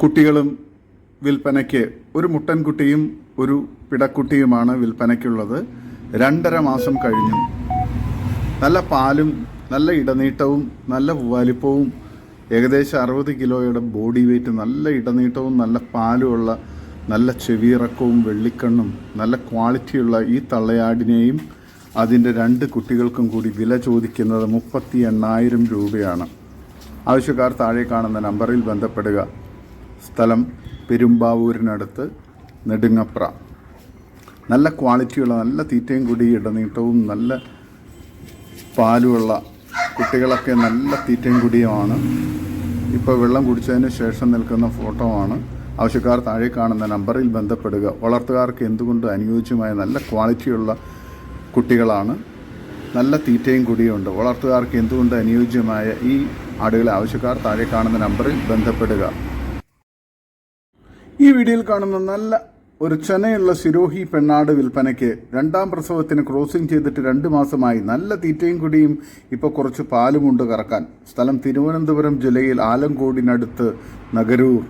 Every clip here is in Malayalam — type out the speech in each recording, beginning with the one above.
കുട്ടികളും വിൽപ്പനയ്ക്ക് ഒരു മുട്ടൻകുട്ടിയും ഒരു പിടക്കുട്ടിയുമാണ് വിൽപ്പനയ്ക്കുള്ളത്. രണ്ടര മാസം കഴിഞ്ഞു. നല്ല പാലും നല്ല ഇടനീട്ടവും നല്ല വലിപ്പവും ഏകദേശം അറുപത് കിലോയുടെ ബോഡി വെയ്റ്റ് നല്ല ഇടനീട്ടവും നല്ല പാലുമുള്ള നല്ല ചെവിയിറക്കവും വെള്ളിക്കണ്ണും നല്ല ക്വാളിറ്റിയുള്ള ഈ തള്ളയാടിനെയും അതിന്റെ രണ്ട് കുട്ടികൾക്കും കൂടി വില ചോദിക്കുന്നത് മുപ്പത്തി എണ്ണായിരം രൂപയാണ്. ആവശ്യക്കാർ താഴെ കാണുന്ന നമ്പറിൽ ബന്ധപ്പെടുക. സ്ഥലം പെരുമ്പാവൂരിനടുത്ത് നെടുങ്ങപ്ര. നല്ല ക്വാളിറ്റിയുള്ള നല്ല തീറ്റയും കൂടി ഇടനീട്ടവും നല്ല പാലുമുള്ള കുട്ടികളൊക്കെ നല്ല തീറ്റയും കുടിയുമാണ്. ഇപ്പോൾ വെള്ളം കുടിച്ചതിന് ശേഷം നിൽക്കുന്ന ഫോട്ടോ ആണ്. ആവശ്യക്കാർ താഴെ കാണുന്ന നമ്പറിൽ ബന്ധപ്പെടുക. വളർത്തുകാർക്ക് എന്തുകൊണ്ട് അനുയോജ്യമായ നല്ല ക്വാളിറ്റിയുള്ള കുട്ടികളാണ്? നല്ല തീറ്റയും കുടിയുണ്ട്. വളർത്തുകാർക്ക് എന്തുകൊണ്ട് അനുയോജ്യമായ ഈ ആടുകളെ ആവശ്യക്കാർ താഴെ കാണുന്ന നമ്പറിൽ ബന്ധപ്പെടുക. ഈ വീഡിയോയിൽ കാണുന്ന നല്ല ഒരു ചെനയുള്ള സിരോഹി പെണ്ണാട് വിൽപ്പനയ്ക്ക് രണ്ടാം പ്രസവത്തിന് ക്രോസിംഗ് ചെയ്തിട്ട് രണ്ട് മാസമായി നല്ല തീറ്റയും കുടിയും ഇപ്പോൾ കുറച്ച് പാലുമുണ്ട് കറക്കാൻ. സ്ഥലം തിരുവനന്തപുരം ജില്ലയിൽ ആലങ്കോടിനടുത്ത് നഗരൂർ.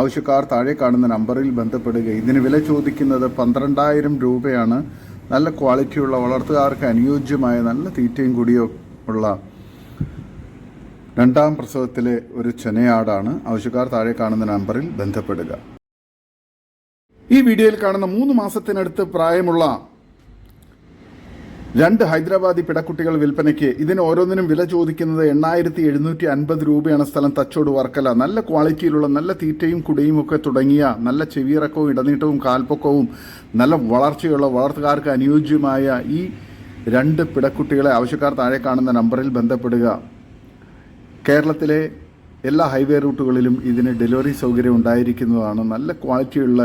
ആവശ്യക്കാർ താഴെ കാണുന്ന നമ്പറിൽ ബന്ധപ്പെടുക. ഇതിന് വില ചോദിക്കുന്നത് പന്ത്രണ്ടായിരം രൂപയാണ്. നല്ല ക്വാളിറ്റിയുള്ള വളർത്തുകാർക്ക് അനുയോജ്യമായ നല്ല തീറ്റയും കുടിയോ ഉള്ള രണ്ടാം പ്രസവത്തിലെ ഒരു ചെനയാടാണ്. ആവശ്യക്കാർ താഴെ കാണുന്ന നമ്പറിൽ ബന്ധപ്പെടുക. ഈ വീഡിയോയിൽ കാണുന്ന മൂന്ന് മാസത്തിനടുത്ത് പ്രായമുള്ള രണ്ട് ഹൈദരാബാദി പിടക്കുട്ടികൾ വിൽപ്പനയ്ക്ക് ഇതിന് ഓരോന്നിനും വില ചോദിക്കുന്നത് എണ്ണായിരത്തി എഴുന്നൂറ്റി അൻപത് രൂപയാണ് സ്ഥലം തച്ചോട് വർക്കല. നല്ല ക്വാളിറ്റിയിലുള്ള നല്ല തീറ്റയും കുടിയും ഒക്കെ തുടങ്ങിയ നല്ല ചെവിയിറക്കവും ഇടനീട്ടവും കാൽപ്പൊക്കവും നല്ല വളർച്ചയുള്ള വളർത്തുകാർക്ക് അനുയോജ്യമായ ഈ രണ്ട് പിടക്കുട്ടികളെ ആവശ്യക്കാർ താഴെ കാണുന്ന നമ്പറിൽ ബന്ധപ്പെടുക. കേരളത്തിലെ എല്ലാ ഹൈവേ റൂട്ടുകളിലും ഇതിന് ഡെലിവറി സൗകര്യം ഉണ്ടായിരിക്കുന്നതാണ്. നല്ല ക്വാളിറ്റിയുള്ള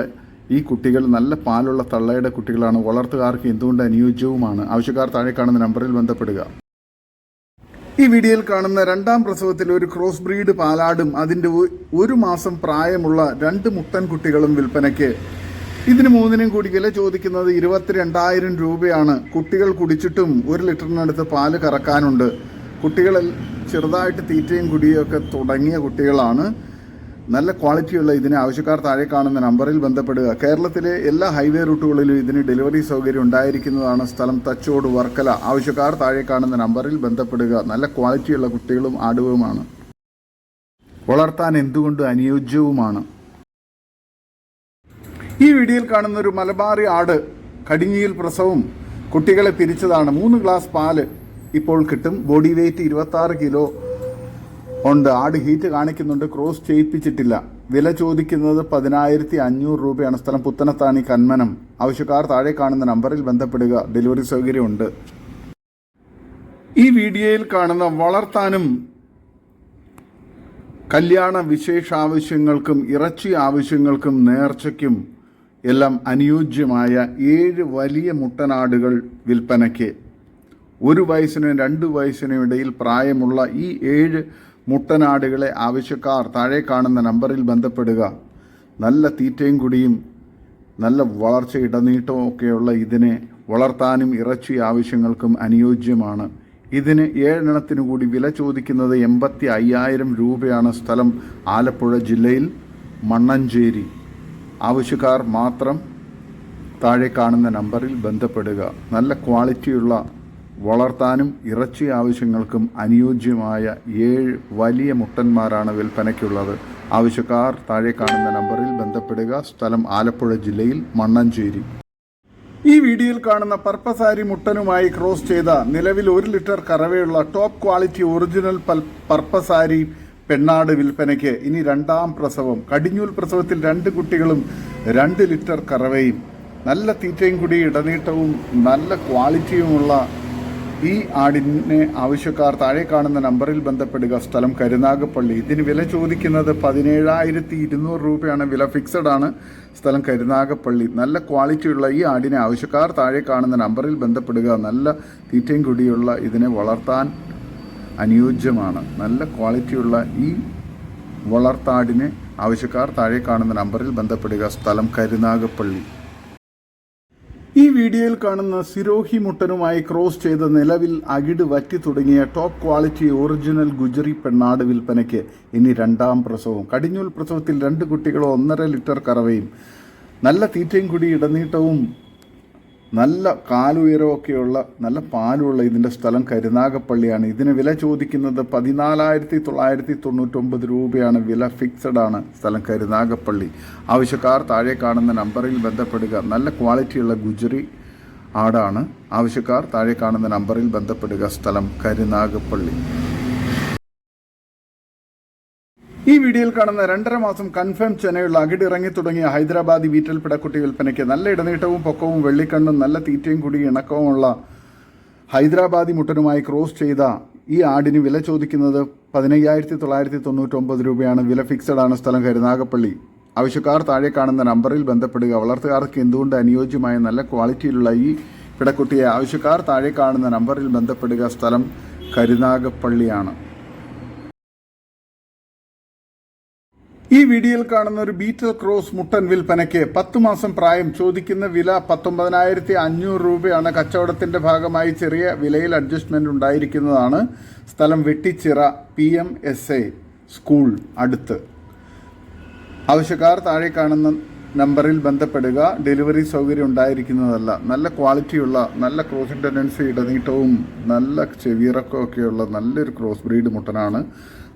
ഈ കുട്ടികൾ നല്ല പാലുള്ള തള്ളയുടെ കുട്ടികളാണ്. വളർത്തുകാർക്ക് എന്തുകൊണ്ട് അനുയോജ്യവുമാണ്? ആവശ്യക്കാർ താഴെ കാണുന്ന നമ്പറിൽ ബന്ധപ്പെടുക. ഈ വീഡിയോയിൽ കാണുന്ന രണ്ടാം പ്രസവത്തിൽ ഒരു ക്രോസ് ബ്രീഡ് പാലാടും അതിന്റെ ഒരു മാസം പ്രായമുള്ള രണ്ട് മുട്ടൻ കുട്ടികളും വിൽപ്പനയ്ക്ക്. ഇതിന് മൂന്നിനും കൂടി വില ചോദിക്കുന്നത് ഇരുപത്തിരണ്ടായിരം രൂപയാണ്. കുട്ടികൾ കുടിച്ചിട്ടും ഒരു ലിറ്ററിനടുത്ത് പാൽ കറക്കാനുണ്ട്. കുട്ടികൾ ചെറുതായിട്ട് തീറ്റയും കുടിയും ഒക്കെ തുടങ്ങിയ കുട്ടികളാണ്. നല്ല ക്വാളിറ്റിയുള്ള ഇതിന് ആവശ്യക്കാർ താഴെ കാണുന്ന നമ്പറിൽ ബന്ധപ്പെടുക. കേരളത്തിലെ എല്ലാ ഹൈവേ റൂട്ടുകളിലും ഇതിന് ഡെലിവറി സൗകര്യം ഉണ്ടായിരിക്കുന്നതാണ് സ്ഥലം തച്ചോട് വർക്കല. ആവശ്യക്കാർ താഴെ കാണുന്ന നമ്പറിൽ ബന്ധപ്പെടുക. നല്ല ക്വാളിറ്റിയുള്ള കുട്ടികളും ആടുവുമാണ് വളർത്താൻ എന്തുകൊണ്ട് അനുയോജ്യവുമാണ്? ഈ വീഡിയോയിൽ കാണുന്ന ഒരു മലബാറി ആട് കടിഞ്ഞിയിൽ പ്രസവം കുട്ടികളെ പിരിച്ചതാണ്. മൂന്ന് ഗ്ലാസ് പാൽ ഇപ്പോൾ കിട്ടും. ബോഡി വെയ്റ്റ് ഇരുപത്തി ആറ് കിലോ. ഉണ്ട്. ആട് ഹീറ്റ് കാണിക്കുന്നുണ്ട്. ക്രോസ് ചെയ്യിപ്പിച്ചിട്ടില്ല. വില ചോദിക്കുന്നത് പതിനായിരത്തി അഞ്ഞൂറ് രൂപയാണ് സ്ഥലം. പുത്തനത്താണി കന്മനം. ആവശ്യക്കാർ താഴെ കാണുന്ന നമ്പറിൽ ബന്ധപ്പെടുക. ഡെലിവറി സൗകര്യമുണ്ട്. ഈ വീഡിയോയിൽ കാണുന്ന വളർത്താനും കല്യാണ വിശേഷാവശ്യങ്ങൾക്കും ഇറച്ചി ആവശ്യങ്ങൾക്കും നേർച്ചയ്ക്കും എല്ലാം അനുയോജ്യമായ ഏഴ് വലിയ മുട്ടനാടുകൾ വിൽപ്പനയ്ക്ക്. ഒരു വയസ്സിനും രണ്ട് വയസ്സിനും ഇടയിൽ പ്രായമുള്ള ഈ ഏഴ് മുട്ടനാടുകളെ ആവശ്യക്കാർ താഴെ കാണുന്ന നമ്പറിൽ ബന്ധപ്പെടുക. നല്ല തീറ്റയും കുടിയും നല്ല വളർച്ച ഇടനീട്ടവും ഒക്കെയുള്ള ഇതിനെ വളർത്താനും ഇറച്ചി ആവശ്യങ്ങൾക്കും അനുയോജ്യമാണ്. ഇതിന് ഏഴെണ്ണത്തിനു കൂടി വില ചോദിക്കുന്നത് എൺപത്തി അയ്യായിരം രൂപയാണ് സ്ഥലം ആലപ്പുഴ ജില്ലയിൽ മണ്ണഞ്ചേരി. ആവശ്യക്കാർ മാത്രം താഴെ കാണുന്ന നമ്പറിൽ ബന്ധപ്പെടുക. നല്ല ക്വാളിറ്റിയുള്ള വളർത്താനും ഇറച്ചി ആവശ്യങ്ങൾക്കും അനുയോജ്യമായ ഏഴ് വലിയ മുട്ടന്മാരാണ് വിൽപ്പനയ്ക്കുള്ളത്. ആവശ്യക്കാർ താഴെ കാണുന്ന നമ്പറിൽ ബന്ധപ്പെടുക. സ്ഥലം ആലപ്പുഴ ജില്ലയിൽ മണ്ണഞ്ചേരി. ഈ വീഡിയോയിൽ കാണുന്ന പർപ്പസാരി മുട്ടനുമായി ക്രോസ് ചെയ്ത നിലവിൽ ഒരു ലിറ്റർ കറവയുള്ള ടോപ്പ് ക്വാളിറ്റി ഒറിജിനൽ പർപ്പസാരി പെണ്ണാട് വിൽപ്പനയ്ക്ക് ഇനി രണ്ടാം പ്രസവം. കടിഞ്ഞൂൽ പ്രസവത്തിൽ രണ്ട് കുട്ടികളും രണ്ട് ലിറ്റർ കറവയും. നല്ല തീറ്റയും കൂടി ഇടനീട്ടവും നല്ല ക്വാളിറ്റിയുമുള്ള ഈ ആടിനെ ആവശ്യക്കാർ താഴെ കാണുന്ന നമ്പറിൽ ബന്ധപ്പെടുക. സ്ഥലം കരുനാഗപ്പള്ളി. ഇതിന് വില ചോദിക്കുന്നത് പതിനേഴായിരത്തി ഇരുന്നൂറ് രൂപയാണ്. വില ഫിക്സഡ് ആണ്. സ്ഥലം കരുനാഗപ്പള്ളി. നല്ല ക്വാളിറ്റിയുള്ള ഈ ആടിനെ ആവശ്യക്കാർ താഴെ കാണുന്ന നമ്പറിൽ ബന്ധപ്പെടുക. നല്ല തീറ്റയും കുടിയുള്ള ഇതിനെ വളർത്താൻ അനുയോജ്യമാണ്. നല്ല ക്വാളിറ്റിയുള്ള ഈ വളർത്താടിനെ ആവശ്യക്കാർ താഴെ കാണുന്ന നമ്പറിൽ ബന്ധപ്പെടുക. സ്ഥലം കരുനാഗപ്പള്ളി. ഈ വീഡിയോയിൽ കാണുന്ന സിരോഹി മുട്ടനുമായി ക്രോസ് ചെയ്ത നിലവിൽ അകിട് വറ്റി തുടങ്ങിയ ടോപ്പ് ക്വാളിറ്റി ഒറിജിനൽ ഗുജറി പെണ്ണാട് വിൽപ്പനയ്ക്ക് ഇനി രണ്ടാം പ്രസവം. കടിഞ്ഞൂൽ പ്രസവത്തിൽ രണ്ട് കുട്ടികളോ ഒന്നര ലിറ്റർ കറവയും നല്ല തീറ്റയും കൂടി ഇടനീട്ടവും നല്ല കാലുയരമൊക്കെയുള്ള നല്ല പാലുള്ള ഇതിന്റെ സ്ഥലം കരുനാഗപ്പള്ളിയാണ്. ഇതിന് വില ചോദിക്കുന്നത് പതിനാലായിരത്തി തൊള്ളായിരത്തി തൊണ്ണൂറ്റൊമ്പത് രൂപയാണ്. വില ഫിക്സഡ് ആണ് സ്ഥലം കരുനാഗപ്പള്ളി. ആവശ്യക്കാർ താഴെ കാണുന്ന നമ്പറിൽ ബന്ധപ്പെടുക. നല്ല ക്വാളിറ്റിയുള്ള ഗുജറി ആടാണ്. ആവശ്യക്കാർ താഴെ കാണുന്ന നമ്പറിൽ ബന്ധപ്പെടുക. സ്ഥലം കരുനാഗപ്പള്ളി. ഈ വീഡിയോയിൽ കാണുന്ന രണ്ടര മാസം കൺഫേം ചെനയുള്ള അകിടിറങ്ങി തുടങ്ങിയ ഹൈദരാബാദി വീറ്റൽ പിടക്കുട്ടി വിൽപ്പനയ്ക്ക് നല്ല ഇടനീട്ടവും പൊക്കവും വെള്ളിക്കണ്ണും നല്ല തീറ്റയും കൂടി ഇണക്കവുമുള്ള ഹൈദരാബാദി മുട്ടനുമായി ക്രോസ് ചെയ്ത ഈ ആടിന് വില ചോദിക്കുന്നത് പതിനയ്യായിരത്തി തൊള്ളായിരത്തി തൊണ്ണൂറ്റൊമ്പത് രൂപയാണ്. വില ഫിക്സഡ് ആണ് സ്ഥലം കരുനാഗപ്പള്ളി ആവശ്യക്കാർ താഴെ കാണുന്ന നമ്പറിൽ ബന്ധപ്പെടുക. വളർത്തുകാർക്ക് എന്തുകൊണ്ട് അനുയോജ്യമായ നല്ല ക്വാളിറ്റിയിലുള്ള ഈ പിടക്കുട്ടിയെ ആവശ്യക്കാർ താഴെ കാണുന്ന നമ്പറിൽ ബന്ധപ്പെടുക സ്ഥലം കരുനാഗപ്പള്ളിയാണ്. ഈ വീഡിയോയിൽ കാണുന്ന ഒരു ബീറ്റൽ ക്രോസ് മുട്ടൻ വിൽപ്പനയ്ക്ക് പത്ത് മാസം പ്രായം ചോദിക്കുന്ന വില പത്തൊമ്പതിനായിരത്തി അഞ്ഞൂറ് രൂപയാണ് കച്ചവടത്തിന്റെ ഭാഗമായി ചെറിയ വിലയിൽ അഡ്ജസ്റ്റ്മെന്റ് ഉണ്ടായിരിക്കുന്നതാണ്. സ്ഥലം Vettichira P M S A school അടുത്ത്. ആവശ്യക്കാർ താഴെ കാണുന്ന നമ്പറിൽ ബന്ധപ്പെടുക. ഡെലിവറി സൗകര്യം ഉണ്ടായിരിക്കുന്നതല്ല. നല്ല ക്വാളിറ്റിയുള്ള നല്ല ക്രോസ് ടെൻഡൻസി ഇടനീട്ടവും നല്ല ചെവിയിറക്കമൊക്കെയുള്ള നല്ലൊരു ക്രോസ് ബ്രീഡ് മുട്ടനാണ്.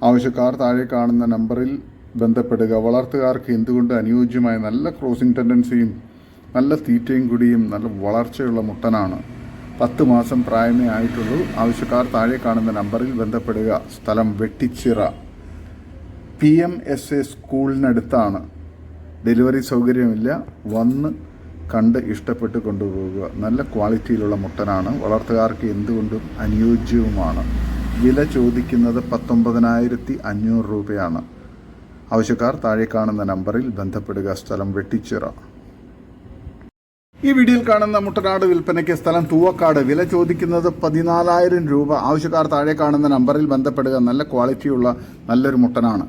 ആവശ്യക്കാർ താഴെ കാണുന്ന നമ്പറിൽ ബന്ധപ്പെടുക. വളർത്തുകാർക്ക് എന്തുകൊണ്ട് അനുയോജ്യമായ നല്ല ക്രോസിംഗ് ടെൻഡൻസിയും നല്ല തീറ്റയും കുടിയും നല്ല വളർച്ചയുള്ള മുട്ടനാണ്? പത്ത് മാസം പ്രായമേ ആയിട്ടുള്ളൂ. ആവശ്യക്കാർ താഴെ കാണുന്ന നമ്പറിൽ ബന്ധപ്പെടുക. സ്ഥലം Vettichira. P M S A സ്കൂളിനടുത്താണ്. Delivery സൗകര്യമില്ല. വന്ന് കണ്ട് ഇഷ്ടപ്പെട്ട് കൊണ്ടുപോകുക നല്ല ക്വാളിറ്റിയിലുള്ള മുട്ടനാണ്. വളർത്തുകാർക്ക് എന്തുകൊണ്ടും അനുയോജ്യവുമാണ്. വില ചോദിക്കുന്നത് പത്തൊമ്പതിനായിരത്തി അഞ്ഞൂറ് രൂപയാണ്. ആവശ്യക്കാർ താഴെ കാണുന്ന നമ്പറിൽ ബന്ധപ്പെടുക. സ്ഥലം വെട്ടിച്ചിറ. ഈ വീഡിയോയിൽ കാണുന്ന മുട്ടനാട് വിൽപ്പനയ്ക്ക് സ്ഥലം തൂവക്കാട്. വില ചോദിക്കുന്നത് പതിനാലായിരം രൂപ. ആവശ്യക്കാർ താഴെ കാണുന്ന നമ്പറിൽ ബന്ധപ്പെടുക. നല്ല ക്വാളിറ്റിയുള്ള നല്ലൊരു മുട്ടനാണ്.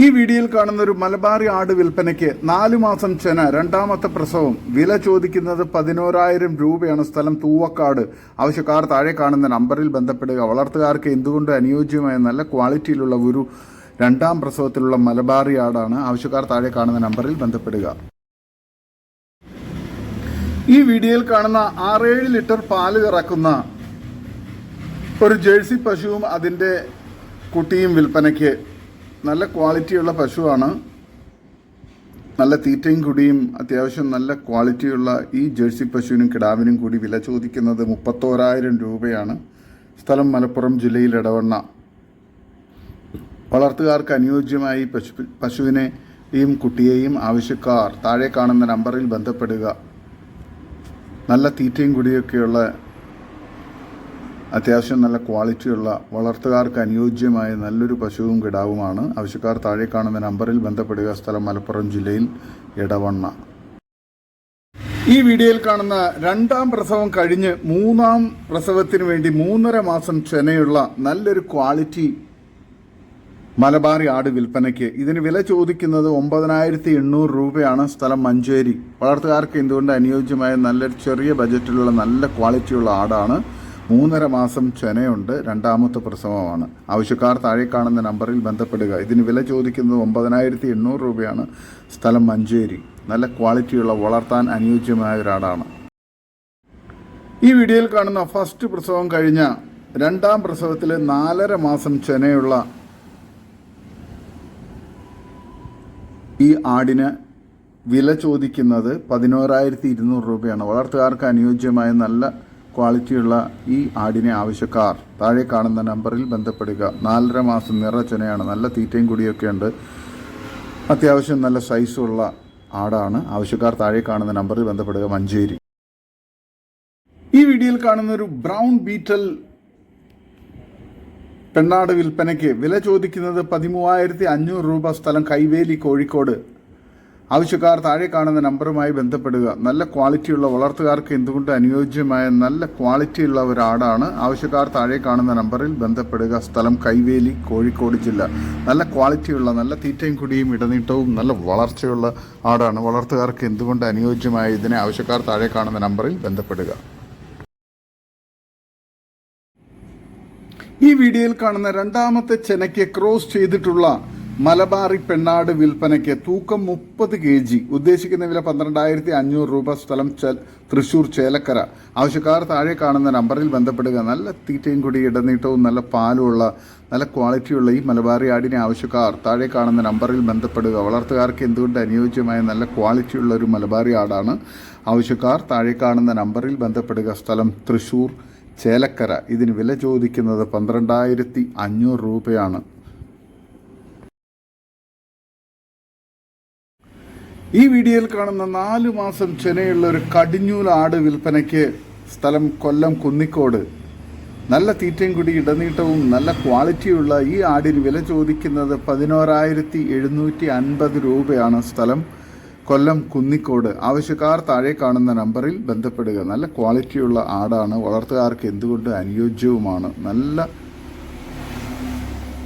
ഈ വീഡിയോയിൽ കാണുന്ന ഒരു മലബാറി ആട് വിൽപ്പനയ്ക്ക് നാലു മാസം ചെന രണ്ടാമത്തെ പ്രസവം. വില ചോദിക്കുന്നത് പതിനോരായിരം രൂപയാണ് സ്ഥലം തൂവക്കാട്. ആവശ്യക്കാർ താഴെ കാണുന്ന നമ്പറിൽ ബന്ധപ്പെടുക. വളർത്തുകാർക്ക് എന്തുകൊണ്ട് അനുയോജ്യമായ നല്ല ക്വാളിറ്റിയിലുള്ള ഒരു രണ്ടാം പ്രസവത്തിലുള്ള മലബാറി ആടാണ് ആവശ്യക്കാർ താഴെ കാണുന്ന നമ്പറിൽ ബന്ധപ്പെടുക. ഈ വീഡിയോയിൽ കാണുന്ന ആറേഴ് ലിറ്റർ പാൽ ഇറക്കുന്ന ഒരു ജേഴ്സി പശുവും അതിന്റെ കുട്ടിയും വിൽപ്പനയ്ക്ക് നല്ല ക്വാളിറ്റിയുള്ള പശുവാണ്. നല്ല തീറ്റയും കുടിയും അത്യാവശ്യം നല്ല ക്വാളിറ്റിയുള്ള ഈ ജേഴ്സി പശുവിനും കിടാവിനും കൂടി വില ചോദിക്കുന്നത് മുപ്പത്തോരായിരം രൂപയാണ്. സ്ഥലം മലപ്പുറം ജില്ലയിൽ ഇടവണ്ണ വളർത്തുകാർക്ക് അനുയോജ്യമായി പശു പശുവിനെയും കുട്ടിയെയും ആവശ്യക്കാർ താഴെ കാണുന്ന നമ്പറിൽ ബന്ധപ്പെടുക. നല്ല തീറ്റയും കുടിയൊക്കെയുള്ള അത്യാവശ്യം നല്ല ക്വാളിറ്റിയുള്ള വളർത്തുകാർക്ക് അനുയോജ്യമായ നല്ലൊരു പശുവും കിടാവുമാണ്. ആവശ്യക്കാർ താഴെ കാണുന്ന നമ്പറിൽ ബന്ധപ്പെടുക. സ്ഥലം മലപ്പുറം ജില്ലയിൽ ഇടവണ്ണ ഈ വീഡിയോയിൽ കാണുന്ന രണ്ടാം പ്രസവം കഴിഞ്ഞ് മൂന്നാം പ്രസവത്തിന് വേണ്ടി മൂന്നര മാസം ചെനയുള്ള നല്ലൊരു ക്വാളിറ്റി മലബാറി ആട് വിൽപ്പനയ്ക്ക്. ഇതിന് വില ചോദിക്കുന്നത് ഒമ്പതിനായിരത്തി എണ്ണൂറ് രൂപയാണ് സ്ഥലം മഞ്ചേരി. വളർത്തുകാർക്ക് എന്തുകൊണ്ട് അനുയോജ്യമായ നല്ലൊരു ചെറിയ ബജറ്റിലുള്ള നല്ല ക്വാളിറ്റിയുള്ള ആടാണ്? മൂന്നര മാസം ചെനയുണ്ട് രണ്ടാമത്തെ പ്രസവമാണ്. ആവശ്യക്കാർ താഴെ കാണുന്ന നമ്പറിൽ ബന്ധപ്പെടുക. ഇതിന് വില ചോദിക്കുന്നത് ഒമ്പതിനായിരത്തി എണ്ണൂറ് രൂപയാണ് സ്ഥലം മഞ്ചേരി. നല്ല ക്വാളിറ്റിയുള്ള വളർത്താൻ അനുയോജ്യമായ ഒരാടാണ്. ഈ വീഡിയോയിൽ കാണുന്ന ഫസ്റ്റ് പ്രസവം കഴിഞ്ഞ രണ്ടാം പ്രസവത്തിൽ നാലര മാസം ചെനയുള്ള ഈ ആടിന് വില ചോദിക്കുന്നത് പതിനോരായിരത്തി ഇരുന്നൂറ് രൂപയാണ്. വളർത്തുകാർക്ക് അനുയോജ്യമായ നല്ല ക്വാളിറ്റിയുള്ള ഈ ആടിനെ ആവശ്യക്കാർ താഴെ കാണുന്ന നമ്പറിൽ ബന്ധപ്പെടുക. നാലര മാസം നിറച്ചനയാണ്. നല്ല തീറ്റയും കൂടിയൊക്കെ ഉണ്ട്. അത്യാവശ്യം നല്ല സൈസുള്ള ആടാണ്. ആവശ്യക്കാർ താഴെ കാണുന്ന നമ്പറിൽ ബന്ധപ്പെടുക. മഞ്ചേരി. ഈ വീഡിയോയിൽ കാണുന്ന ഒരു ബ്രൗൺ ബീറ്റൽ പെണ്ണാട് വിൽപ്പനയ്ക്ക് വില ചോദിക്കുന്നത് പതിമൂവായിരത്തി അഞ്ഞൂറ് രൂപ സ്ഥലം കൈവേലി കോഴിക്കോട്. ആവശ്യക്കാർ താഴെ കാണുന്ന നമ്പറുമായി ബന്ധപ്പെടുക. നല്ല ക്വാളിറ്റിയുള്ള വളർത്തുകാർക്ക് എന്തുകൊണ്ട് അനുയോജ്യമായ നല്ല ക്വാളിറ്റിയുള്ള ഒരാടാണ്? ആവശ്യക്കാർ താഴെ കാണുന്ന നമ്പറിൽ ബന്ധപ്പെടുക. സ്ഥലം കൈവേലി കോഴിക്കോട് ജില്ല. നല്ല ക്വാളിറ്റിയുള്ള നല്ല തീറ്റയും കുടിയും ഇടനീട്ടവും നല്ല വളർച്ചയുള്ള ആടാണ്. വളർത്തുകാർക്ക് എന്തുകൊണ്ട് അനുയോജ്യമായ ഇതിനെ ആവശ്യക്കാർ താഴെ കാണുന്ന നമ്പറിൽ ബന്ധപ്പെടുക. ഈ വീഡിയോയിൽ കാണുന്ന രണ്ടാമത്തെ ചെനയ്ക്ക് ക്രോസ് ചെയ്തിട്ടുള്ള മലബാറി പെണ്ണാട് വിൽപ്പനയ്ക്ക് തൂക്കം മുപ്പത് കെ ജി ഉദ്ദേശിക്കുന്ന വില പന്ത്രണ്ടായിരത്തി അഞ്ഞൂറ് രൂപ സ്ഥലം തൃശൂർ ചേലക്കര. ആവശ്യക്കാർ താഴെ കാണുന്ന നമ്പറിൽ ബന്ധപ്പെടുക. നല്ല തീറ്റയും കൂടി ഇടനീട്ടവും നല്ല പാലുമുള്ള നല്ല ക്വാളിറ്റിയുള്ള ഈ മലബാറി ആടിനെ ആവശ്യക്കാർ താഴെ കാണുന്ന നമ്പറിൽ ബന്ധപ്പെടുക. വളർത്തുകാർക്ക് എന്തുകൊണ്ട് അനുയോജ്യമായ നല്ല ക്വാളിറ്റിയുള്ള ഒരു മലബാറി ആടാണ്? ആവശ്യക്കാർ താഴെ കാണുന്ന നമ്പറിൽ ബന്ധപ്പെടുക. സ്ഥലം തൃശൂർ ചേലക്കര. ഇതിന് വില ചോദിക്കുന്നത് പന്ത്രണ്ടായിരത്തി അഞ്ഞൂറ് രൂപയാണ്. ഈ വീഡിയോയിൽ കാണുന്ന നാല് മാസം ചെനയുള്ള ഒരു കടിഞ്ഞൂൽ ആട് വിൽപ്പനയ്ക്ക് സ്ഥലം കൊല്ലം കുന്നിക്കോട്. നല്ല തീറ്റയും കൂടി ഇടനീട്ടവും നല്ല ക്വാളിറ്റിയുള്ള ഈ ആടിന് വില ചോദിക്കുന്നത് പതിനോരായിരത്തി എഴുന്നൂറ്റി അൻപത് രൂപയാണ് സ്ഥലം. കൊല്ലം കുന്നിക്കോട് ആവശ്യക്കാർ താഴെ കാണുന്ന നമ്പറിൽ ബന്ധപ്പെടുക. നല്ല ക്വാളിറ്റിയുള്ള ആടാണ്. വളർത്തുകാർക്ക് എന്തുകൊണ്ട് അനുയോജ്യവുമാണ്? നല്ല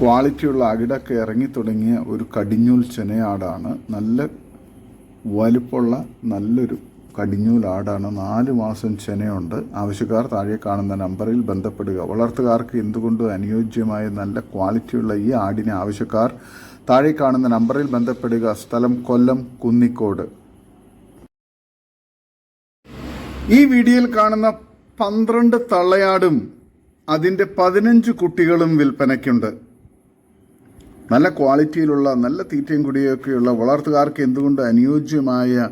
ക്വാളിറ്റിയുള്ള അകിടൊക്കെ ഇറങ്ങി തുടങ്ങിയ ഒരു കടിഞ്ഞൂൽ ചെനയാടാണ് നല്ല വലുപ്പമുള്ള നല്ലൊരു കടിഞ്ഞൂൽ ആടാണ്. നാല് മാസം ചെനയുണ്ട്. ആവശ്യക്കാർ താഴെ കാണുന്ന നമ്പറിൽ ബന്ധപ്പെടുക. വളർത്തുകാർക്ക് എന്തുകൊണ്ട് അനുയോജ്യമായ നല്ല ക്വാളിറ്റിയുള്ള ഈ ആടിനെ ആവശ്യക്കാർ താഴെ കാണുന്ന നമ്പറിൽ ബന്ധപ്പെടുക. സ്ഥലം കൊല്ലം കുന്നിക്കോട്. ഈ വീഡിയോയിൽ കാണുന്ന പന്ത്രണ്ട് തള്ളയാടും അതിന്റെ പതിനഞ്ച് കുട്ടികളും വിൽപ്പനയ്ക്കുണ്ട്. നല്ല ക്വാളിറ്റിയിലുള്ള നല്ല തീറ്റയും കുടിയൊക്കെയുള്ള വളർത്തുകാർക്ക് എന്തുകൊണ്ട് അനുയോജ്യമായ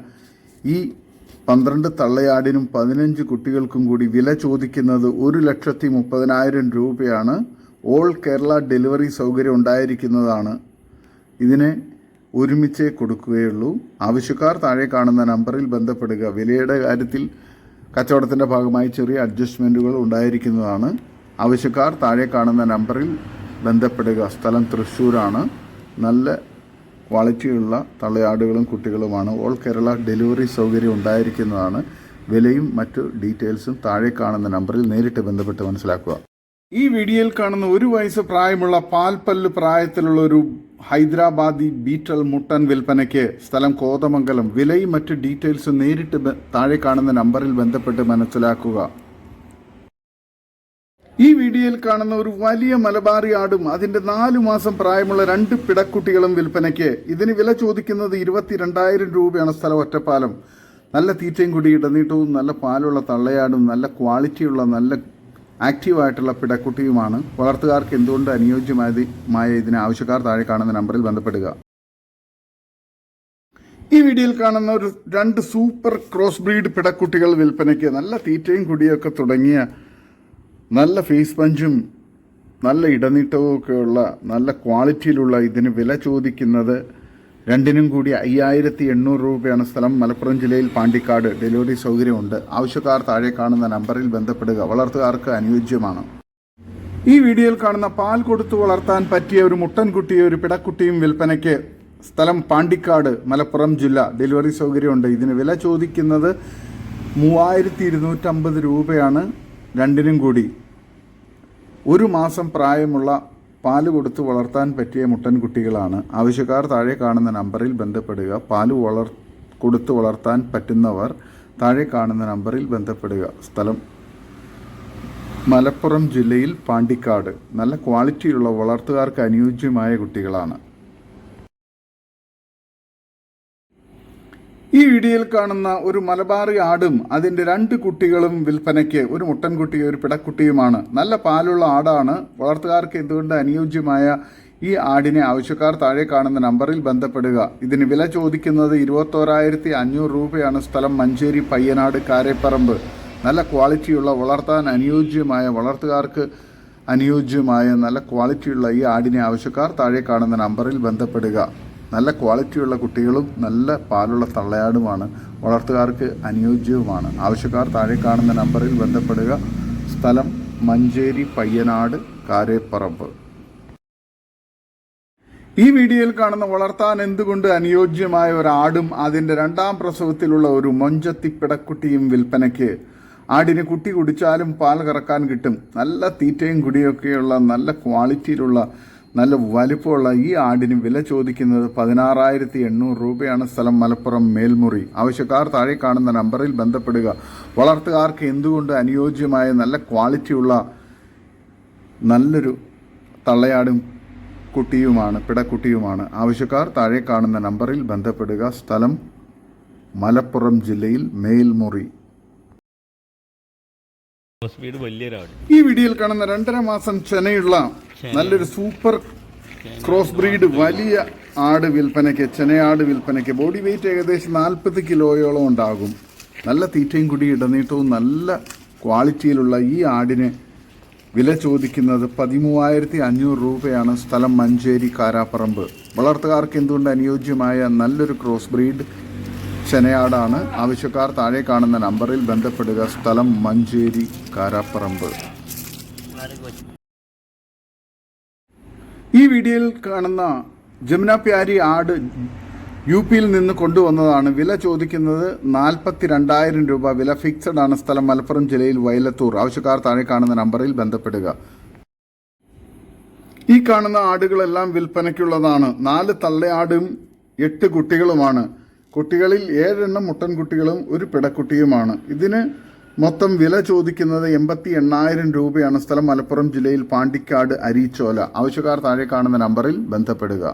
ഈ പന്ത്രണ്ട് തള്ളയാടിനും പതിനഞ്ച് കുട്ടികൾക്കും കൂടി വില ചോദിക്കുന്നത് ഒരു ലക്ഷത്തി മുപ്പതിനായിരം രൂപയാണ്. ഓൾ കേരള ഡെലിവറി സൗകര്യം ഉണ്ടായിരിക്കുന്നതാണ്. ഇതിനെ ഒരുമിച്ചേ കൊടുക്കുകയുള്ളൂ. ആവശ്യക്കാർ താഴെ കാണുന്ന നമ്പറിൽ ബന്ധപ്പെടുക. വിലയുടെ കാര്യത്തിൽ കച്ചവടത്തിന്റെ ഭാഗമായി ചെറിയ അഡ്ജസ്റ്റ്മെന്റുകൾ ഉണ്ടായിരിക്കുന്നതാണ്. ആവശ്യക്കാർ താഴെ കാണുന്ന നമ്പറിൽ ബന്ധപ്പെടുക. സ്ഥലം തൃശ്ശൂരാണ്. നല്ല ക്വാളിറ്റിയുള്ള തള്ളയാടുകളും കുട്ടികളുമാണ്. ഓൾ കേരള ഡെലിവറി സൗകര്യം ഉണ്ടായിരിക്കുന്നതാണ്. വിലയും മറ്റു ഡീറ്റെയിൽസും താഴെ കാണുന്ന നമ്പറിൽ നേരിട്ട് ബന്ധപ്പെട്ട് മനസ്സിലാക്കുക. ഈ വീഡിയോയിൽ കാണുന്ന ഒരു വയസ്സ് പ്രായമുള്ള പാൽപ്പല്ല് പ്രായത്തിലുള്ള ഒരു ഹൈദരാബാദി ബീറ്റൽ മുട്ടൻ വിൽപ്പനയ്ക്ക് സ്ഥലം കോതമംഗലം. വിലയും മറ്റ് ഡീറ്റെയിൽസും നേരിട്ട് താഴെ കാണുന്ന നമ്പറിൽ ബന്ധപ്പെട്ട് മനസ്സിലാക്കുക. ഈ വീഡിയോയിൽ കാണുന്ന ഒരു വലിയ മലബാറി ആടും അതിന്റെ നാലു മാസം പ്രായമുള്ള രണ്ട് പിടക്കുട്ടികളും വിൽപ്പനയ്ക്ക്. ഇതിന് വില ചോദിക്കുന്നത് ഇരുപത്തിരണ്ടായിരം രൂപയാണ് സ്ഥലം ഒറ്റപ്പാലം. നല്ല തീറ്റയും കൂടി ഇടനീട്ടവും നല്ല പാലുള്ള തള്ളയാടും നല്ല ക്വാളിറ്റിയുള്ള നല്ല ആക്റ്റീവായിട്ടുള്ള പിടക്കുട്ടിയുമാണ്. വളർത്തുകാർക്ക് എന്തുകൊണ്ട് അനുയോജ്യമായ മായ ഇതിന് ആവശ്യക്കാർ താഴെ കാണുന്ന നമ്പറിൽ ബന്ധപ്പെടുക. ഈ വീഡിയോയിൽ കാണുന്ന ഒരു രണ്ട് സൂപ്പർ ക്രോസ് ബ്രീഡ് പിടക്കുട്ടികൾ വിൽപ്പനയ്ക്ക് നല്ല തീറ്റയും കുടിയൊക്കെ തുടങ്ങിയ നല്ല ഫേസ് പഞ്ചും നല്ല ഇടനീട്ടവും ഒക്കെയുള്ള നല്ല ക്വാളിറ്റിയിലുള്ള ഇതിന് വില ചോദിക്കുന്നത് രണ്ടിനും കൂടി അയ്യായിരത്തി എണ്ണൂറ് രൂപയാണ് സ്ഥലം. മലപ്പുറം ജില്ലയിൽ പാണ്ടിക്കാട് ഡെലിവറി സൗകര്യമുണ്ട്. ആവശ്യക്കാർ താഴെ കാണുന്ന നമ്പറിൽ ബന്ധപ്പെടുക. വളർത്തുകാർക്ക് അനുയോജ്യമാണ്. ഈ വീഡിയോയിൽ കാണുന്ന പാൽ കൊടുത്തു വളർത്താൻ പറ്റിയ ഒരു മുട്ടൻകുട്ടിയും ഒരു പിടക്കുട്ടിയും വിൽപ്പനയ്ക്ക് സ്ഥലം പാണ്ടിക്കാട് മലപ്പുറം ജില്ല ഡെലിവറി സൗകര്യമുണ്ട്. ഇതിന് വില ചോദിക്കുന്നത് മൂവായിരത്തി ഇരുന്നൂറ്റമ്പത് രൂപയാണ്. രണ്ടിനും കൂടി ഒരു മാസം പ്രായമുള്ള പാൽ കൊടുത്ത് വളർത്താൻ പറ്റിയ മുട്ടൻകുട്ടികളാണ് ആവശ്യക്കാർ താഴെ കാണുന്ന നമ്പറിൽ ബന്ധപ്പെടുക. പാൽ വളർ കൊടുത്ത് വളർത്താൻ പറ്റുന്നവർ താഴെ കാണുന്ന നമ്പറിൽ ബന്ധപ്പെടുക. സ്ഥലം മലപ്പുറം ജില്ലയിൽ പാണ്ടിക്കാട്. നല്ല ക്വാളിറ്റിയുള്ള വളർത്തുകാർക്ക് അനുയോജ്യമായ കുട്ടികളാണ്. ഈ വീഡിയോയിൽ കാണുന്ന ഒരു മലബാറി ആടും അതിന്റെ രണ്ട് കുട്ടികളും വിൽപ്പനയ്ക്ക് ഒരു മുട്ടൻകുട്ടിയും ഒരു പിടക്കുട്ടിയുമാണ്. നല്ല പാലുള്ള ആടാണ്. വളർത്തുകാർക്ക് എന്തുകൊണ്ട് അനുയോജ്യമായ ഈ ആടിനെ ആവശ്യക്കാർ താഴെ കാണുന്ന നമ്പറിൽ ബന്ധപ്പെടുക. ഇതിന് വില ചോദിക്കുന്നത് ഇരുപത്തോരായിരത്തി അഞ്ഞൂറ് രൂപയാണ്. സ്ഥലം മഞ്ചേരി പയ്യനാട് കാരേപ്പറമ്പ്. നല്ല ക്വാളിറ്റിയുള്ള വളർത്താൻ അനുയോജ്യമായ വളർത്തുകാർക്ക് അനുയോജ്യമായ നല്ല ക്വാളിറ്റിയുള്ള ഈ ആടിനെ ആവശ്യക്കാർ താഴെ കാണുന്ന നമ്പറിൽ ബന്ധപ്പെടുക. നല്ല ക്വാളിറ്റിയുള്ള കുട്ടികളും നല്ല പാലുള്ള തള്ളയാടുമാണ്. വളർത്തുകാർക്ക് അനുയോജ്യവുമാണ്. ആവശ്യക്കാർ താഴെ കാണുന്ന നമ്പറിൽ ബന്ധപ്പെടുക. സ്ഥലം മഞ്ചേരി പയ്യനാട് കാരേപ്പറമ്പ്. ഈ വീഡിയോയിൽ കാണുന്ന വളർത്താൻ എന്തുകൊണ്ട് അനുയോജ്യമായ ഒരു ആടും അതിന്റെ രണ്ടാം പ്രസവത്തിലുള്ള ഒരു മൊഞ്ചത്തി പിടക്കുട്ടിയും വിൽപ്പനയ്ക്ക്? ആടിന് കുട്ടി കുടിച്ചാലും പാൽ കറക്കാൻ കിട്ടും. നല്ല തീറ്റയും കുടിയൊക്കെയുള്ള നല്ല ക്വാളിറ്റിയിലുള്ള നല്ല വലിപ്പമുള്ള ഈ ആടിന് വില ചോദിക്കുന്നത് പതിനാറായിരത്തി എണ്ണൂറ് രൂപയാണ് സ്ഥലം മലപ്പുറം മേൽമുറി. ആവശ്യക്കാർ താഴെ കാണുന്ന നമ്പറിൽ ബന്ധപ്പെടുക. വളർത്തുകാർക്ക് എന്തുകൊണ്ട് അനുയോജ്യമായ നല്ല ക്വാളിറ്റിയുള്ള നല്ലൊരു തള്ളയാടും കുട്ടിയുമാണ് പിടക്കുട്ടിയുമാണ്? ആവശ്യക്കാർ താഴെ കാണുന്ന നമ്പറിൽ ബന്ധപ്പെടുക. സ്ഥലം മലപ്പുറം ജില്ലയിൽ മേൽമുറി. ഈ വീഡിയോയിൽ കാണുന്ന രണ്ടര മാസം ചെനയുള്ള നല്ലൊരു സൂപ്പർ ക്രോസ് ബ്രീഡ് വലിയ ആട് വിൽപ്പനയ്ക്ക് ചെനയാട് വിൽപ്പനയ്ക്ക് ബോഡി വെയിറ്റ് ഏകദേശം നാൽപ്പത് കിലോയോളം ഉണ്ടാകും. നല്ല തീറ്റയും കുടി ഇടനീട്ടവും നല്ല ക്വാളിറ്റിയിലുള്ള ഈ ആടിന് വില ചോദിക്കുന്നത് പതിമൂവായിരത്തി അഞ്ഞൂറ് രൂപയാണ് സ്ഥലം മഞ്ചേരി കാരാപ്പറമ്പ്. വളർത്തുകാർക്ക് എന്തുകൊണ്ട് അനുയോജ്യമായ നല്ലൊരു ക്രോസ് ബ്രീഡ് ചെനയാടാണ് ആവശ്യക്കാർ താഴെ കാണുന്ന നമ്പറിൽ ബന്ധപ്പെടുക. സ്ഥലം മഞ്ചേരി കാരാപ്പറമ്പ്. ഈ വീഡിയോയിൽ കാണുന്ന ജമുന പ്യാരി ആട് യു പിയിൽ നിന്ന് കൊണ്ടുവന്നതാണ്. വില ചോദിക്കുന്നത് നാൽപ്പത്തി രണ്ടായിരം രൂപ. വില ഫിക്സഡ് ആണ് സ്ഥലം മലപ്പുറം ജില്ലയിൽ വയലത്തൂർ. ആവശ്യക്കാർ താഴെ കാണുന്ന നമ്പറിൽ ബന്ധപ്പെടുക. ഈ കാണുന്ന ആടുകളെല്ലാം വിൽപ്പനയ്ക്കുള്ളതാണ്. നാല് തള്ളയാടും എട്ട് കുട്ടികളുമാണ്. കുട്ടികളിൽ ഏഴെണ്ണം മുട്ടൻകുട്ടികളും ഒരു പിടക്കുട്ടിയുമാണ്. ഇതിന് മൊത്തം വില ചോദിക്കുന്നത് എൺപത്തി എണ്ണായിരം രൂപയാണ്. സ്ഥലം മലപ്പുറം ജില്ലയിൽ പാണ്ടിക്കാട് അരീച്ചോല. ആവശ്യക്കാർ താഴെ കാണുന്ന നമ്പറിൽ ബന്ധപ്പെടുക.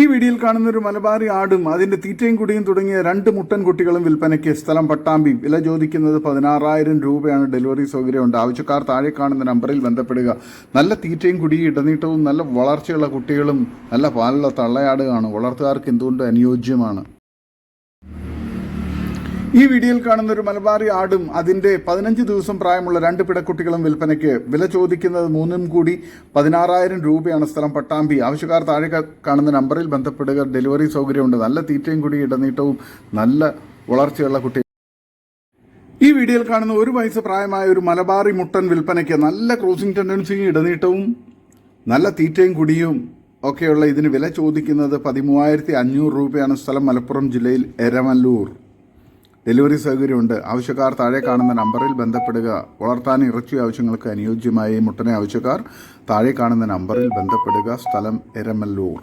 ഈ വീഡിയോയിൽ കാണുന്ന ഒരു മലബാറി ആടും അതിന്റെ തീറ്റയും കുടിയും തുടങ്ങിയ രണ്ട് മുട്ടൻ കുട്ടികളും വിൽപ്പനയ്ക്ക് സ്ഥലം പട്ടാമ്പി വില ചോദിക്കുന്നത് പതിനാറായിരം രൂപയാണ്. ഡെലിവറി സൗകര്യമുണ്ട്. ആവശ്യക്കാർ താഴെ കാണുന്ന നമ്പറിൽ ബന്ധപ്പെടുക. നല്ല തീറ്റയും കുടിയും ഇടനീട്ടവും നല്ല വളർച്ചയുള്ള കുട്ടികളും നല്ല പാലുള്ള തള്ളയാടുകയാണ് വളർത്തുകാർക്ക് എന്തുകൊണ്ട് അനുയോജ്യമാണ്? ഈ വീഡിയോയിൽ കാണുന്ന ഒരു മലബാറി ആടും അതിന്റെ പതിനഞ്ച് ദിവസം പ്രായമുള്ള രണ്ട് പിടക്കുട്ടികളും വിൽപ്പനയ്ക്ക് വില ചോദിക്കുന്നത് മൂന്നും കൂടി പതിനാറായിരം രൂപയാണ് സ്ഥലം പട്ടാമ്പി. ആവശ്യക്കാർ താഴെ കാണുന്ന നമ്പറിൽ ബന്ധപ്പെടുക. ഡെലിവറി സൗകര്യമുണ്ട്. നല്ല തീറ്റയും കൂടി ഇടനീട്ടവും നല്ല വളർച്ചയുള്ള കുട്ടി ഈ വീഡിയോയിൽ കാണുന്ന ഒരു വയസ്സ് പ്രായമായ ഒരു മലബാറി മുട്ടൻ വിൽപ്പനയ്ക്ക് നല്ല ക്രോസിംഗ് ടെൻഡൻസിയും ഇടനീട്ടവും നല്ല തീറ്റയും കുടിയും ഒക്കെയുള്ള ഇതിന് വില ചോദിക്കുന്നത് പതിമൂവായിരത്തി അഞ്ഞൂറ് രൂപയാണ് സ്ഥലം മലപ്പുറം ജില്ലയിൽ എരമല്ലൂർ. ഡെലിവറി സൗകര്യമുണ്ട്. ആവശ്യക്കാർ താഴെ കാണുന്ന നമ്പറിൽ ബന്ധപ്പെടുക. വളർത്താൻ ഇറച്ചി ആവശ്യങ്ങൾക്ക് അനുയോജ്യമായ മുട്ടനെ ആവശ്യക്കാർ താഴെ കാണുന്ന നമ്പറിൽ ബന്ധപ്പെടുക. സ്ഥലം എരമല്ലൂർ.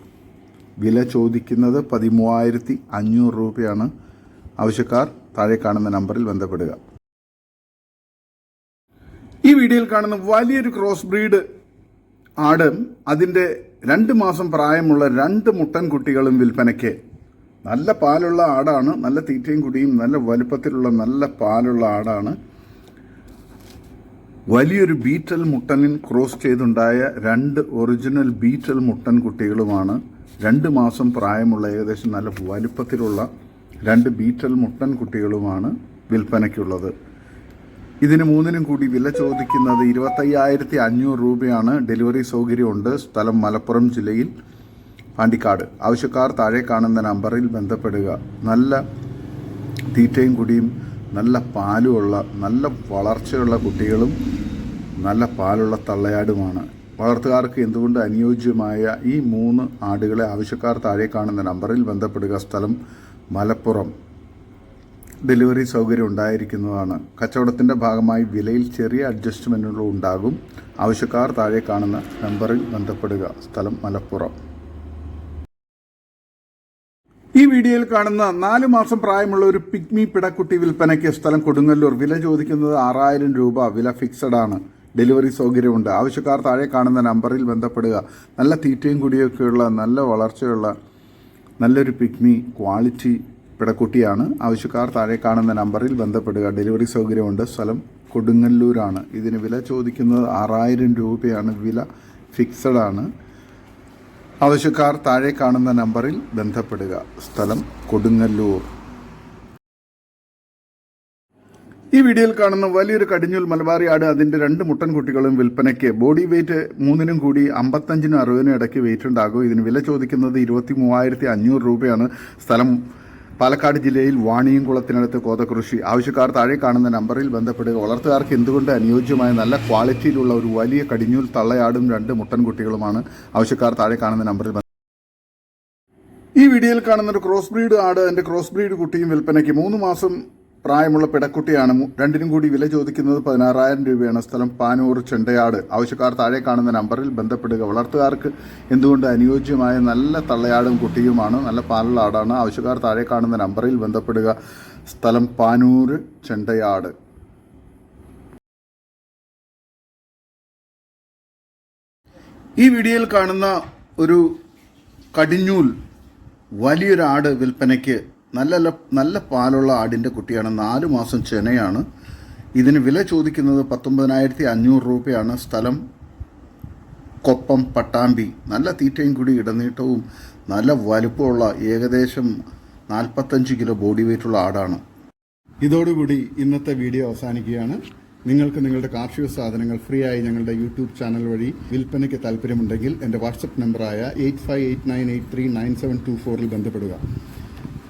വില ചോദിക്കുന്നത് പതിമൂവായിരത്തി അഞ്ഞൂറ് രൂപയാണ്. ആവശ്യക്കാർ താഴെ കാണുന്ന നമ്പറിൽ ബന്ധപ്പെടുക. ഈ വീഡിയോയിൽ കാണുന്ന വലിയൊരു ക്രോസ് ബ്രീഡ് ആട് അതിന്റെ രണ്ട് മാസം പ്രായമുള്ള രണ്ട് മുട്ടൻ കുട്ടികളും വിൽപ്പനയ്ക്ക്. നല്ല പാലുള്ള ആടാണ് നല്ല തീറ്റയും കുടിയും നല്ല വലുപ്പത്തിലുള്ള നല്ല പാലുള്ള ആടാണ്. വലിയൊരു ബീറ്റൽ മുട്ടനിൻ ക്രോസ് ചെയ്തുണ്ടായ രണ്ട് ഒറിജിനൽ ബീറ്റൽ മുട്ടൻ കുട്ടികളുമാണ്. രണ്ട് മാസം പ്രായമുള്ള ഏകദേശം നല്ല വലുപ്പത്തിലുള്ള രണ്ട് ബീറ്റൽ മുട്ടൻ കുട്ടികളുമാണ് വിൽപ്പനയ്ക്കുള്ളത്. ഇതിന് മൂന്നിനും കൂടി വില ചോദിക്കുന്നത് ഇരുപത്തയ്യായിരത്തി അഞ്ഞൂറ് രൂപയാണ്. ഡെലിവറി സൗകര്യമുണ്ട്. സ്ഥലം മലപ്പുറം ജില്ലയിൽ. പാണ്ടിക്കാട്. ആവശ്യക്കാർ താഴെ കാണുന്ന നമ്പറിൽ ബന്ധപ്പെടുക. നല്ല തീറ്റയും കുടിയും നല്ല പാലുമുള്ള നല്ല വളർച്ചയുള്ള കുട്ടികളും നല്ല പാലുള്ള തള്ളയാടുമാണ്. വളർത്തുകാർക്ക് എന്തുകൊണ്ട് അനുയോജ്യമായ ഈ മൂന്ന് ആടുകളെ ആവശ്യക്കാർ താഴെ കാണുന്ന നമ്പറിൽ ബന്ധപ്പെടുക സ്ഥലം മലപ്പുറം. ഡെലിവറി സൗകര്യം ഉണ്ടായിരിക്കുന്നതാണ്. കച്ചവടത്തിന്റെ ഭാഗമായി വിലയിൽ ചെറിയ അഡ്ജസ്റ്റ്മെന്റുകൾ ഉണ്ടാകും. ആവശ്യക്കാർ താഴെ കാണുന്ന നമ്പറിൽ ബന്ധപ്പെടുക സ്ഥലം മലപ്പുറം. വീഡിയോയിൽ കാണുന്ന നാല് മാസം പ്രായമുള്ള ഒരു പിഗ്മി പിടക്കുട്ടി വിൽപ്പനയ്ക്ക് സ്ഥലം കൊടുങ്ങല്ലൂർ. വില ചോദിക്കുന്നത് ആറായിരം രൂപ. വില ഫിക്സഡ് ആണ്. ഡെലിവറി സൗകര്യമുണ്ട്. ആവശ്യക്കാർ താഴെ കാണുന്ന നമ്പറിൽ ബന്ധപ്പെടുക. നല്ല തീറ്റയും കുടിയൊക്കെയുള്ള നല്ല വളർച്ചയുള്ള നല്ലൊരു പിഗ്മി ക്വാളിറ്റി പിടക്കുട്ടിയാണ്. ആവശ്യക്കാർ താഴെ കാണുന്ന നമ്പറിൽ ബന്ധപ്പെടുക. ഡെലിവറി സൗകര്യമുണ്ട്. സ്ഥലം കൊടുങ്ങല്ലൂരാണ്. ഇതിന് വില ചോദിക്കുന്നത് ആറായിരം രൂപയാണ്. വില ഫിക്സഡ് ആണ്. ആവശ്യക്കാർ താഴെ കാണുന്ന നമ്പറിൽ ബന്ധപ്പെടുക. സ്ഥലം കൊടുങ്ങല്ലൂർ. ഈ വീഡിയോയിൽ കാണുന്ന വലിയൊരു കടിഞ്ഞൂൽ മലബാറിയാട് അതിന്റെ രണ്ട് മുട്ടൻ കുട്ടികളും വിൽപ്പനയ്ക്ക്. ബോഡി വെയിറ്റ് മൂന്നിനും കൂടി അമ്പത്തഞ്ചിനും അറുപതിനും ഇടയ്ക്ക് വെയിറ്റ് ഉണ്ടാകും. ഇതിന് വില ചോദിക്കുന്നത് ഇരുപത്തി മൂവായിരത്തി അഞ്ഞൂറ് രൂപയാണ്. സ്ഥലം പാലക്കാട് ജില്ലയിൽ വാണിയംകുളത്തിനടുത്ത് കോതകൃഷി. ആവശ്യക്കാർ താഴെ കാണുന്ന നമ്പറിൽ ബന്ധപ്പെടുക. വളർത്തുകാർക്ക് എന്തുകൊണ്ട് അനുയോജ്യമായ നല്ല ക്വാളിറ്റിയിലുള്ള ഒരു വലിയ കടിഞ്ഞൂൽ തള്ളയാടും രണ്ട് മുട്ടൻകുട്ടികളുമാണ് ആവശ്യക്കാർ താഴെ കാണുന്ന നമ്പറിൽ ഈ വീഡിയോയിൽ കാണുന്ന ഒരു ക്രോസ് ബ്രീഡ് ആട്. അതിന്റെ ക്രോസ് ബ്രീഡ് കുട്ടിയും വിൽപ്പനയ്ക്ക് മൂന്ന് മാസം പ്രായമുള്ള പെടക്കുട്ടിയാണ് രണ്ടിനും കൂടി വില ചോദിക്കുന്നത് പതിനാറായിരം രൂപയാണ്. സ്ഥലം പാനൂർ ചെണ്ടയാട്. ആവശ്യക്കാർ താഴെ കാണുന്ന നമ്പറിൽ ബന്ധപ്പെടുക. വളർത്തുകാർക്ക് എന്തുകൊണ്ട് അനുയോജ്യമായ നല്ല തള്ളയാടും കുട്ടിയുമാണ് നല്ല പാലുള്ള ആടാണ്? ആവശ്യക്കാർ താഴെ കാണുന്ന നമ്പറിൽ ബന്ധപ്പെടുക. സ്ഥലം പാനൂർ ചെണ്ടയാട്. ഈ വീഡിയോയിൽ കാണുന്ന ഒരു കടിഞ്ഞൂൽ നല്ല നല്ല പാലുള്ള ആടിന്റെ കുട്ടിയാണ്. നാല് മാസം ചെനയാണ്. ഇതിന് വില ചോദിക്കുന്നത് പത്തൊമ്പതിനായിരത്തി അഞ്ഞൂറ് രൂപയാണ്. സ്ഥലം കൊപ്പം പട്ടാമ്പി. നല്ല തീറ്റയും കൂടി ഇടനീട്ടവും നല്ല വലുപ്പമുള്ള ഏകദേശം നാൽപ്പത്തഞ്ച് കിലോ ബോഡി വെയിറ്റുള്ള ആടാണ്. ഇതോടുകൂടി ഇന്നത്തെ വീഡിയോ അവസാനിക്കുകയാണ്. നിങ്ങൾക്ക് നിങ്ങളുടെ കാർഷിക സാധനങ്ങൾ ഫ്രീ ആയി ഞങ്ങളുടെ യൂട്യൂബ് ചാനൽ വഴി വിൽപ്പനയ്ക്ക് താല്പര്യമുണ്ടെങ്കിൽ എന്റെ വാട്സപ്പ് നമ്പറായ eight five eight nine eight three nine seven two ഫോറിൽ ബന്ധപ്പെടുക.